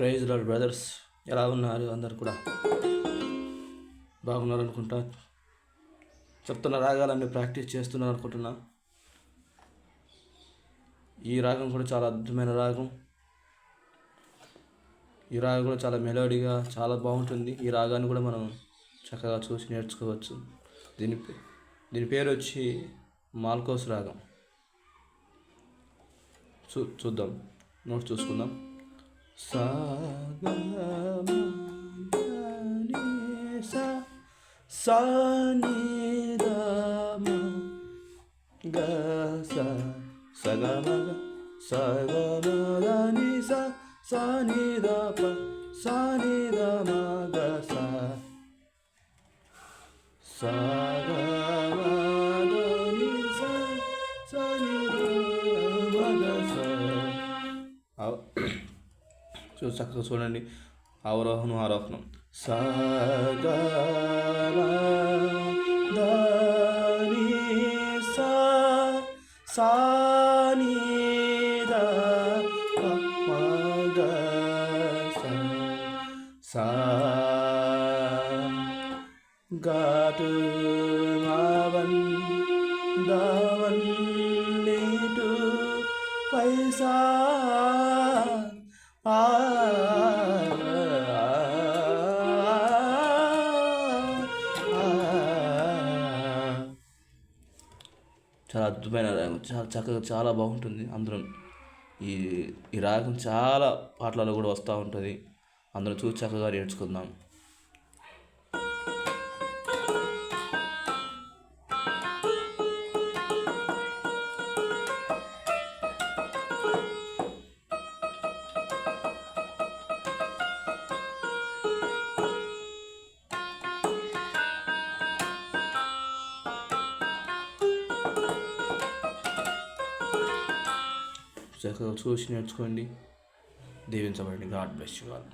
Praise lord brothers. ఎలా ఉన్నారు అందరు కూడా? బాగున్నారు అనుకుంటా. చెప్తున్న రాగాలన్నీ ప్రాక్టీస్ చేస్తున్నారు అనుకుంటున్నా. ఈ రాగం కూడా చాలా అద్భుతమైన రాగం. ఈ రాగం కూడా చాలా మెలోడీగా చాలా బాగుంటుంది. ఈ రాగాన్ని కూడా మనం చక్కగా చూసి నేర్చుకోవచ్చు. దీని పే- దీని పేరు వచ్చి మాల్కోస్ రాగం. చూ చూద్దాం. నోట్స్ చూసుకుందాం. 사가마가니사 사니다마가사 사가마가 사가마가니사 사니다파 사니다마가사 사가마가니사 사니 చూ చక్కగా చూడండి. అవరోహణం ఆరోహణం. సా సా సా ని ద గ స సా మావన్ దావన్ నీటు చాలా అద్భుతమైన రాగం. చాలా చక్కగా చాలా బాగుంటుంది అందరూ ఈ ఈ రాగం చాలా పాటలలో కూడా వస్తూ ఉంటుంది. అందరూ చూసి చక్కగా నేర్చుకుందాం. చక్కగా చూసి నేర్చుకోండి దీవించబడండి గాడ్ బ్లెస్ యూ ఆల్.